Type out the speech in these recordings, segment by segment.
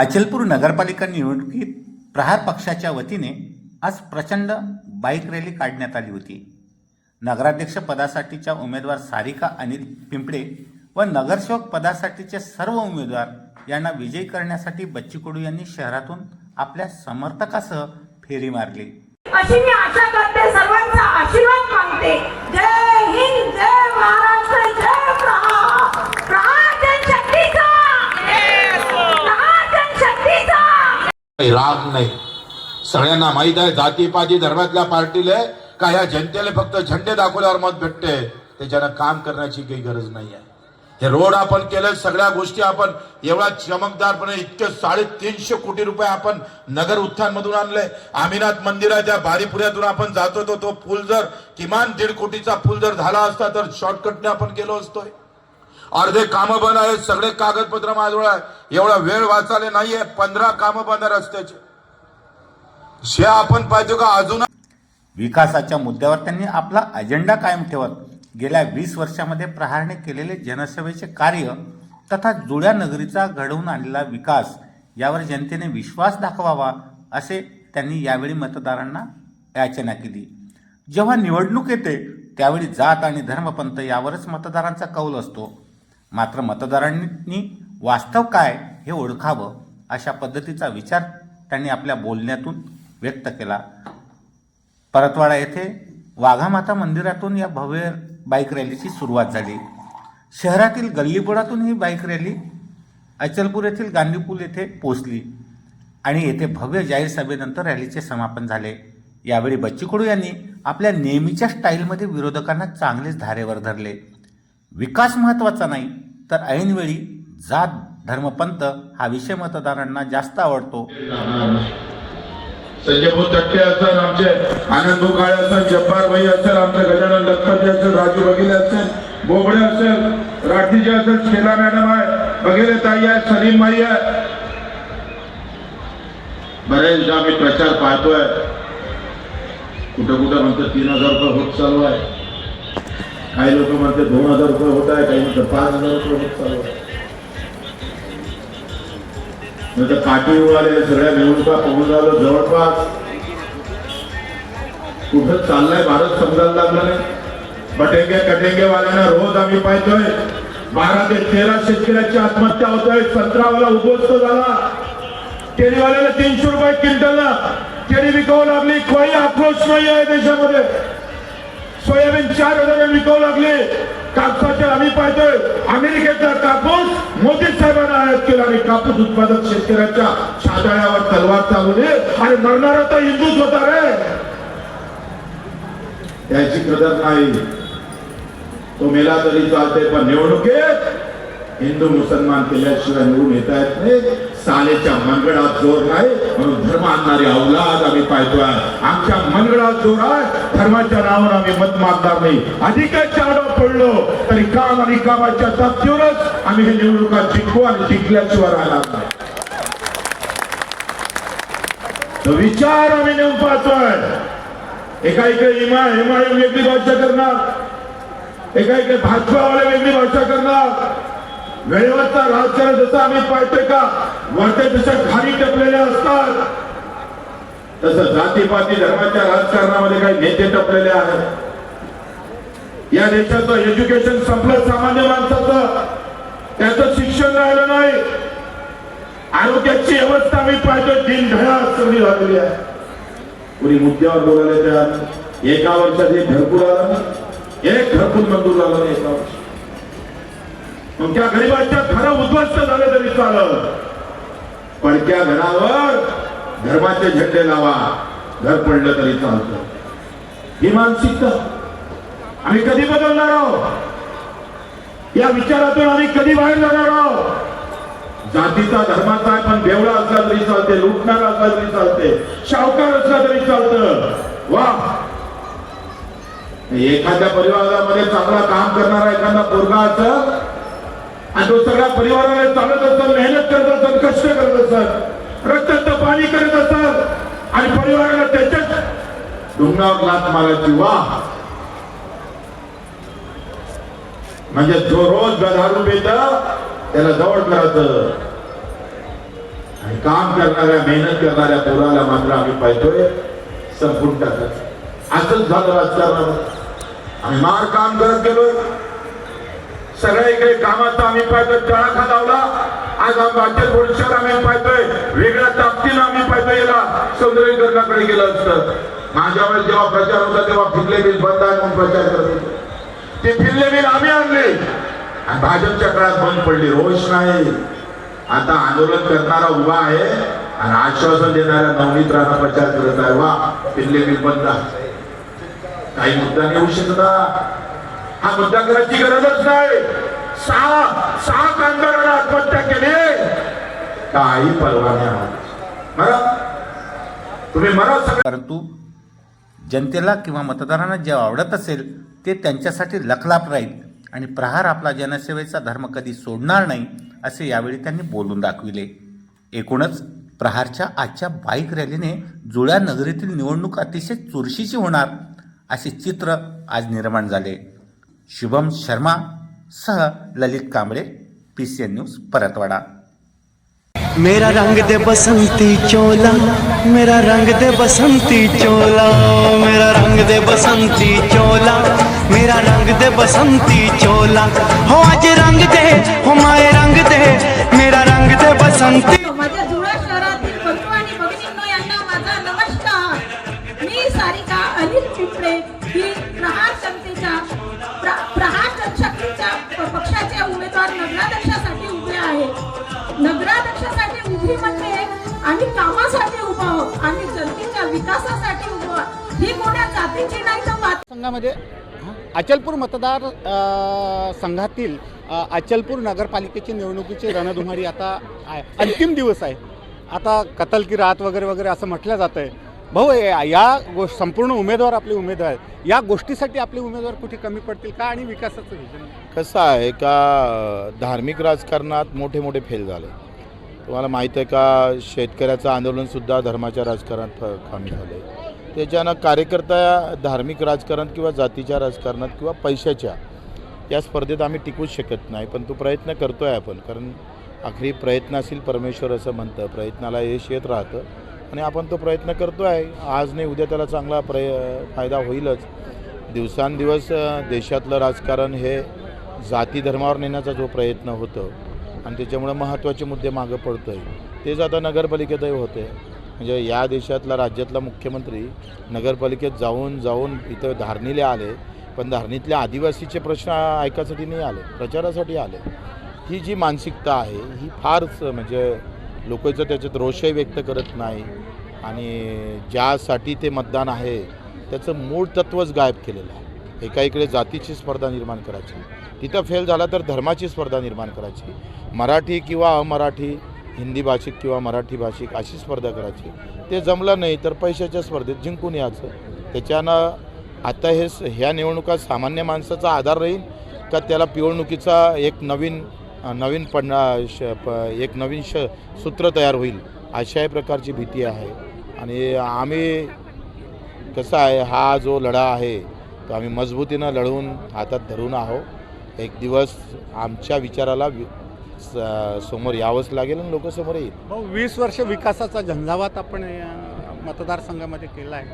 अचलपूर नगरपालिका निवडणुकीत प्रहार पक्षाच्या वतीने आज प्रचंड बाईक रॅली काढण्यात आली होती. नगराध्यक्ष पदासाठीच्या उमेदवार सारिका अनिल पिंपळे व नगरसेवक पदासाठीचे सर्व उमेदवार यांना विजयी करण्यासाठी बच्ची कडू यांनी शहरातून आपल्या समर्थकासह फेरी मारली. अशी मी आशा करते सर्वांचा आशीर्वाद मागते. जय हिंद जय महाराष्ट्र जय प्रहार प्रहार जनशक्तीचा प्रहार जनशक्तीचा काही राग नाही. सगळ्यांना माहीत आहे जातीपाती धर्मातल्या पार्टीले का ह्या जनतेला फक्त झंडे दाखवल्यावर मत भेटते. त्याच्यानं काम करण्याची काही गरज नाही आहे. हे रोड आपण केलं सगळ्या गोष्टी आपण एवढा चमकदारपणे इतके साडेतीनशे कोटी रुपये आपण नगर उत्थान मधून आणले. आमिनाथ मंदिराच्या बारीपुऱ्यातून आपण जातो तो तो पूल जर किमान दीड कोटीचा पूल जर झाला असता तर शॉर्टकटने आपण केलो असतोय. अर्धे कामं बंद आहेत सगळे कागदपत्र माझ्याजवळ आहे एवढा वेळ वाचाले नाहीये पंधरा कामं बंद रस्त्याचे. शे आपण पाहिजे का अजून विकासाच्या मुद्द्यावर त्यांनी आपला अजेंडा कायम ठेवत गेल्या वीस वर्षामध्ये प्रहारने केलेले जनसेवेचे कार्य तथा जुळ्या नगरीचा घडवून आणलेला विकास यावर जनतेने विश्वास दाखवावा असे त्यांनी यावेळी मतदारांना याचना केली. जेव्हा निवडणूक येते त्यावेळी जात आणि धर्मपंथ यावरच मतदारांचा कौल असतो. मात्र मतदारांनी वास्तव काय हे ओळखावं अशा पद्धतीचा विचार त्यांनी आपल्या बोलण्यातून व्यक्त केला. परतवाडा येथे वाघामाता मंदिरातून या भव्य बाईक रॅलीची सुरुवात झाली. शहरातील गल्लीबोळातून ही बाईक रॅली अचलपूर येथील गांधीपूल येथे पोचली आणि येथे भव्य जाहीर सभेनंतर रॅलीचे समापन झाले. यावेळी बच्चू कडू यांनी आपल्या नेहमीच्या स्टाईलमध्ये विरोधकांना चांगलेच धारेवर धरले. विकास महत्त्वाचा नाही तर ऐनवेळी जात धर्मपंथ हा विषय मतदारांना जास्त आवडतो. संजय भाऊ तटके असेल आमचे आनंद काळे असेल जब्बार भाई असेल आमचे गजानन लखपती असेल राजू बघिले असेल बोबडे असेल राठीजी असेल शेला मॅडम आहे बघिले ताई आहे सलीम भाई आहे. बरेचदा आम्ही प्रचार पाहतोय. कुठं कुठं म्हणतो तीन हजार रुपये होत चालू आहे. काही लोक म्हणते दोन हजार रुपये होत आहे काही म्हणतात पाच हजार रुपये होत चालू नंतर पाठी आले सगळ्या निवडणुका पळून झालं जवळपास कुठं चाललाय भारत समजायला लागला नाही. बटेंगे कटेंगे वाल्यांना रोज आम्ही पाहतोय बारा ते तेरा शेतकऱ्याची आत्महत्या होत आहे संत्रावाला उद्ध्वस्त झाला. केळीवाल्याला तीनशे रुपये क्विंटलला केळी विकावं लागली काही आक्रोश नाही आहे देशामध्ये. सोयाबीन चार हजार विकावं लागले. कापसाचे आम्ही पाहतोय. अमेरिकेचा कापूस मोदी साहेबांना आयात केला आणि कापूस उत्पादक शेतकऱ्याच्या छाताळ्यावर तलवार चालवली. आणि मरणारा तर हिंदूच होता रे. त्याची कदर नाही. तो मेला तरी चालते पण निवडणुकीत हिंदू मुसलमान केल्याशिवाय निवडून येता येत नाही. सालेच्या मनगडात जोर नाही म्हणून धर्म आणणारी अवलाद आम्ही पाहतोय. आमच्या मनगडात जोर आहे धर्माच्या नावावर आम्ही मत मागणार नाही. अधिकाच्या आडव पडलो तरी काम आणि कामाच्या ताकदीवरच आम्ही हे निवडणुका जिंकू आणि जिंकल्याशिवाय राहणार नाही. तो विचार आम्ही नेऊन पाहतोय. एका इकडे हिमा हिमाळी वेगळी भाषा करणार. एका इकडे भाजपावाले वेगळी भाषा करणार. वेळेवरचा राजकारण जसं आम्ही पाहतोय का वरच्यापेक्षा खाली टपलेले असतात तसं जातीपाती धर्माच्या राजकारणामध्ये काही नेते टपलेले आहेत. या देशाचं एज्युकेशन संपलं सामान्य माणसाचं त्याचं शिक्षण राहिलं नाही. आरोग्याची व्यवस्था आम्ही पाहतो दिनढळा सगळी झालेली आहे. कुणी मुद्द्यावर बोलायला तयार एका वर्षात एक घरपूर आला नाही. एक घरपूर मंजूर झाला नाही एका वर्षात. मग त्या गरीबाच्या घरं उद्ध्वस्त झालं तरी चालत त्या घरावर धर्माचे झेंडे लावा. घर पडलं तरी चालतं. ही मानसिकता आम्ही कधी बदलणार आहोत? या विचारातून आम्ही कधी बाहेर जाणार आहोत? जातीचा धर्माचा पण देवळा असला तरी चालते लुटणारा असला तरी चालते शावकार असला तरी चालतं. वा! एखाद्या परिवारामध्ये चांगला काम करणारा एखादा पोरगा असं आणि तो सगळ्या परिवाराला चालत असतात मेहनत करत असतात कष्ट करत असतात रक्तात पाणी करत असतात आणि परिवाराला त्याच्याच डोंगरावर लात मारायची वा. म्हणजे जो रोज गधारू पेत त्याला जवळ करायचं. आणि काम करणाऱ्या मेहनत करणाऱ्या पोराला मात्र आम्ही पाहतोय संपून टाकत. असंच झालं राजकारणामध्ये आम्ही मार काम करत गेलोय सगळ्या इकडे कामाचा आम्ही पाहतोय तळाखा लावला. आज आम्ही राज्यात आम्ही पाहतोय. वेगळ्या ताकदीनं आम्ही पाहतोय याला. सौंदर्यीकरणाकडे गेलं असतं. माझ्या वेळेस जेव्हा प्रचार होता तेव्हा फिरले बिल बंद आहे म्हणून प्रचार करत होते. ते फिरले बिल आम्ही आणले. आणि भाजपच्या काळात बंद पडली. रोष नाही. आता आंदोलन करणारा उभा आहे. आणि आश्वासन देणाऱ्या नवनीत राणा प्रचार करत आहे. वा फिरले बिल बंद. काही मुद्दा नाही होऊ शकता. हा मुद्दा करायची गरजच नाही. सहा सहा कामगारांना आत्महत्या केली. काही परवा तुम्ही मरा सगळं. परंतु जनतेला किंवा मतदारांना जे आवडत असेल ते त्यांच्यासाठी लखलाप राहील आणि प्रहार आपला जनसेवेचा धर्म कधी सोडणार नाही असे यावेळी त्यांनी बोलून दाखविले. एकूणच प्रहारच्या आजच्या बाईक रॅलीने जुळ्या नगरीतील निवडणूक अतिशय चुरशीची होणार असे चित्र आज निर्माण झाले. शुभम शर्मा सह Lalit Kamble P C N news Paratwada. मेरा रंग दे बसंती चोला मेरा रंग दे बसंती चोला मेरा रंग दे बसंती चोला मेरा रंग दे बसंती चोला। हो आज रंग दे हो माए कामासाठी उभा आहोत आम्ही जनतेच्या विकासासाठी उभं आहोत. ही कोण्या जातीची नाही तर संघामध्ये अचलपूर मतदार संघातील अचलपूर नगरपालिकेची निवडणुकीची रणधुमारी आता आहे. अंतिम दिवस आहे. आता कतल की रात वगैरे वगैरे असं म्हटलं जातं आहे भाऊ या- गोष्ट संपूर्ण उमेदवार आपले उमेदवार आहेत. या गोष्टीसाठी आपले उमेदवार कुठे कमी पडतील का आणि विकासाचं कसं आहे का धार्मिक राजकारणात मोठे मोठे फेल झाले. तुम्हाला माहीत आहे का शेतकऱ्याचं आंदोलनसुद्धा धर्माच्या राजकारणात फ- झालं आहे त्याच्यानं कार्यकर्ता धार्मिक राजकारण किंवा जातीच्या राजकारणात किंवा पैशाच्या या स्पर्धेत आम्ही टिकूच शकत नाही. पण तो प्रयत्न करतो आहे आपण कारण आखरी प्रयत्नाशील परमेश्वर असं म्हणतं. प्रयत्नाला यश येत राहतं. आणि आपण तो प्रयत्न करतो आहे आज नाही उद्या त्याला चांगला प्रय फायदा होईलच. दिवसांदिवस देशातलं राजकारण हे जाती धर्मावर नेण्याचा जो प्रयत्न होतो आणि त्याच्यामुळे महत्त्वाचे मुद्दे मागं पडतो आहे तेच आता नगरपालिकेतही होते. म्हणजे या देशातला राज्यातला मुख्यमंत्री नगरपालिकेत जाऊन जाऊन इथं धारणीले आले. पण धारणीतल्या आदिवासीचे प्रश्न ऐकायसाठी नाही आले प्रचारासाठी आले. ही जी मानसिकता आहे ही फारच म्हणजे लोकांचं त्याच्यात रोषही व्यक्त करत नाही आणि ज्यासाठी ते मतदान आहे त्याचं मूळ तत्त्वच गायब केलेलं आहे. एका इकडे जातीची स्पर्धा निर्माण करायची तिथं फेल झाला तर धर्माची स्पर्धा निर्माण करायची. मराठी किंवा अमराठी हिंदी भाषिक किंवा मराठी भाषिक अशी स्पर्धा करायची. ते जमलं नाही तर पैशाच्या स्पर्धेत जिंकून यायचं. त्याच्यानं आता हे स- ह्या निवडणुका सामान्य माणसाचा आधार राहील का त्याला पिवडणुकीचा एक नवीन नवीन पण श प एक नवीन श सूत्र तयार होईल अशाही प्रकारची भीती आहे. आणि आम्ही कसं आहे हा जो लढा आहे तो आम्ही मजबूतीनं लढवून हातात धरून आहोत. एक दिवस आमच्या विचाराला वि- स- समोर यावंच लागेल आणि लोक समोर येईल. भाऊ वीस वर्ष विकासाचा झंझावात आपण मतदारसंघामध्ये केला आहे.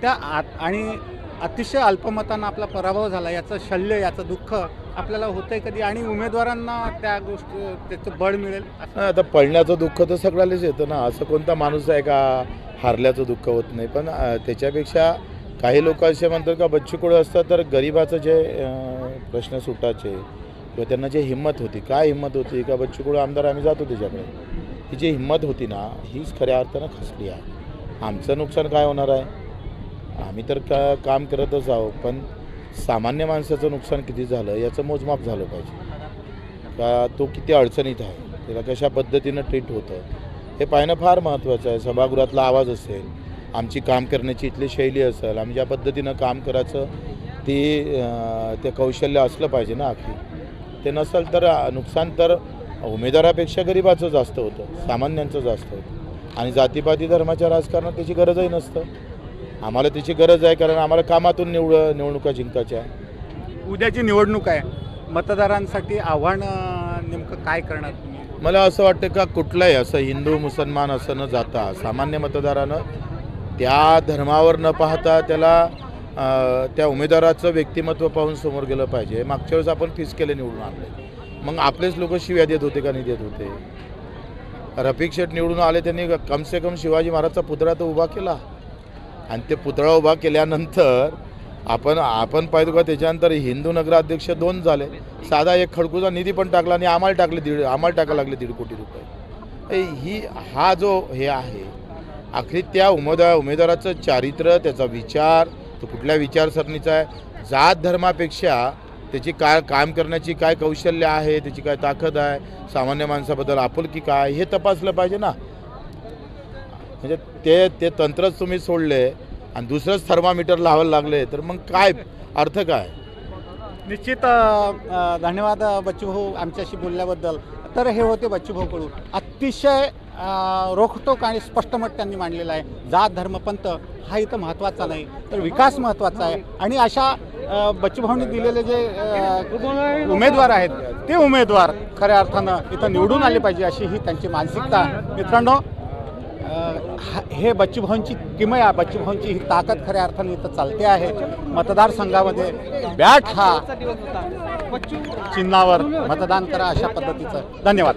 त्या आत आणि अतिशय अल्पमतानं आपला पराभव झाला याचं शल्य याचं दुःख आपल्याला होतंय कधी? आणि उमेदवारांना त्या गोष्टी त्याचं बळ मिळेल असं? हा, आता पडण्याचं दुःख तर सगळ्यालाच येतं ना. असं कोणता माणूस आहे का हारल्याचं दुःख होत नाही. पण अ, त्याच्यापेक्षा काही लोक असे म्हणतात का बच्चू कडू असतात तर गरिबाचं जे अ, प्रश्न सुटायचे किंवा त्यांना जे हिंमत होती काय हिंमत होती का बच्चूकुळ आमदार आम्ही जातो त्याच्याकडे? ही जी हिंमत होती ना हीच खऱ्या अर्थानं खसली आहे. आमचं नुकसान काय होणार आहे? आम्ही तर का काम करतच आहोत पण सामान्य माणसाचं नुकसान किती झालं याचं मोजमाप झालं पाहिजे. का तो किती अडचणीत आहे? त्याला कशा पद्धतीनं ट्रीट होतं? हे पाहणं फार महत्त्वाचं आहे. सभागृहातला आवाज असेल आमची काम करण्याची इथली शैली असेल आम्ही ज्या पद्धतीनं काम करायचं ती ते कौशल्य असलं पाहिजे ना आखरी ते नसेल तर नुकसान तर उमेदवारापेक्षा गरिबाचं जास्त होतं सामान्यांचं जास्त होतं. आणि जातीपाती धर्माच्या राजकारणात त्याची गरजही नसतं. आम्हाला त्याची गरज आहे कारण आम्हाला कामातून निवड निवडणुका जिंकायच्या उद्याची निवडणूक आहे. मतदारांसाठी आव्हान नेमकं काय करणार मला असं वाटतं का कुठलंही असं हिंदू मुसलमान असं न जाता सामान्य मतदारानं त्या धर्मावर न पाहता त्याला त्या उमेदवाराचं व्यक्तिमत्व पाहून समोर गेलं पाहिजे. मागच्या वेळेस आपण फिस केले निवडून आणले. मग आपलेच लोक शिव्या देत होते का नाही देत होते? रफिक शेठ निवडून आले त्यांनी कमसे कम शिवाजी महाराजचा पुतळा तर उभा केला. आणि ते पुतळा उभा केल्यानंतर आपण आपण पाहिजे का त्याच्यानंतर हिंदू नगराध्यक्ष दोन झाले. साधा एक खडकूचा निधी पण टाकला आणि आम्हाला टाकले दीड आम्हाला टाकायला लागले दीड कोटी रुपये. ही हा जो हे आहे आखरी त्या उमेदवार उमेदवाराचं चारित्र्य त्याचा विचार तो कुठल्या विचारसरणीचा आहे? जात धर्मापेक्षा त्याची काय काम करण्याची काय कौशल्य आहे? त्याची काय ताकद आहे? सामान्य माणसाबद्दल आपुलकी काय? हे तपासलं पाहिजे ना. म्हणजे ते ते तंत्रच तुम्ही सोडले आणि दुसरंच थर्मामीटर लावायला लागले तर मग काय अर्थ काय? निश्चित धन्यवाद बच्चूभाऊ आमच्याशी बोलल्याबद्दल. तर हे होते बच्चूभाऊ कडू अतिशय रोखटोक आणि स्पष्ट मत त्यांनी मांडलेलं आहे. जात धर्मपंथ हा इथं महत्त्वाचा नाही तर विकास महत्त्वाचा आहे. आणि अशा बच्चूभाऊंनी दिलेले जे उमेदवार आहेत ते उमेदवार खऱ्या अर्थानं इथं निवडून आले पाहिजे अशी ही त्यांची मानसिकता मित्रांनो हे बच्चूभाऊंची किमया बच्चूभाऊंची ही ताकद खऱ्या अर्थाने इथं चालते आहे. मतदारसंघामध्ये बॅट हा चिन्हावर मतदान करा अशा पद्धतीचं. धन्यवाद.